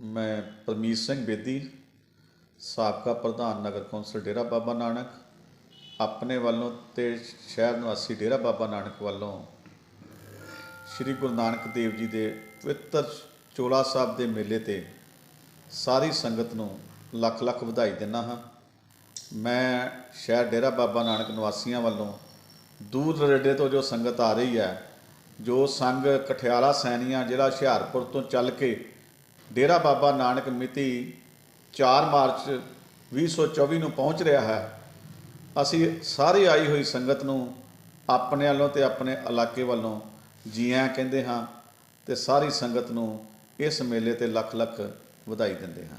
ਮੈਂ ਪਰਮੀਤ ਸਿੰਘ ਬੇਦੀ, ਸਾਬਕਾ ਪ੍ਰਧਾਨ ਨਗਰ ਕੌਂਸਲ ਡੇਰਾ ਬਾਬਾ ਨਾਨਕ, ਆਪਣੇ ਵੱਲੋਂ ਤੇ ਸ਼ਹਿਰ ਨਿਵਾਸੀ ਡੇਰਾ ਬਾਬਾ ਨਾਨਕ ਵੱਲੋਂ ਸ੍ਰੀ ਗੁਰੂ ਨਾਨਕ ਦੇਵ ਜੀ ਦੇ ਪਵਿੱਤਰ ਚੋਲਾ ਸਾਹਿਬ ਦੇ ਮੇਲੇ ਤੇ ਸਾਰੀ ਸੰਗਤ ਨੂੰ ਲੱਖ ਲੱਖ ਵਧਾਈ ਦਿੰਦਾ ਹਾਂ। ਮੈਂ ਸ਼ਹਿਰ ਡੇਰਾ ਬਾਬਾ ਨਾਨਕ ਨਿਵਾਸੀਆਂ ਵੱਲੋਂ ਦੂਰ ਦਰੇਡੇ ਤੋਂ ਜੋ ਸੰਗਤ ਆ ਰਹੀ ਹੈ, ਜੋ ਸੰਗ ਕਠਿਆਲਾ ਸੈਨੀਆਂ ਜ਼ਿਲ੍ਹਾ ਹੁਸ਼ਿਆਰਪੁਰ ਤੋਂ ਚੱਲ ਕੇ ਡੇਰਾ ਬਾਬਾ ਨਾਨਕ ਮਿਤੀ 4 ਮਾਰਚ 2024 ਨੂੰ ਪਹੁੰਚ ਰਿਹਾ ਹੈ, ਅਸੀਂ ਸਾਰੇ ਆਈ ਹੋਈ ਸੰਗਤ ਨੂੰ ਆਪਣੇ ਵੱਲੋਂ ਤੇ ਆਪਣੇ ਇਲਾਕੇ ਵੱਲੋਂ ਜੀਆਂ ਕਹਿੰਦੇ ਹਾਂ ਤੇ ਸਾਰੀ ਸੰਗਤ ਨੂੰ ਇਸ ਮੇਲੇ ਤੇ ਲੱਖ ਲੱਖ ਵਧਾਈ ਦਿੰਦੇ ਹਾਂ।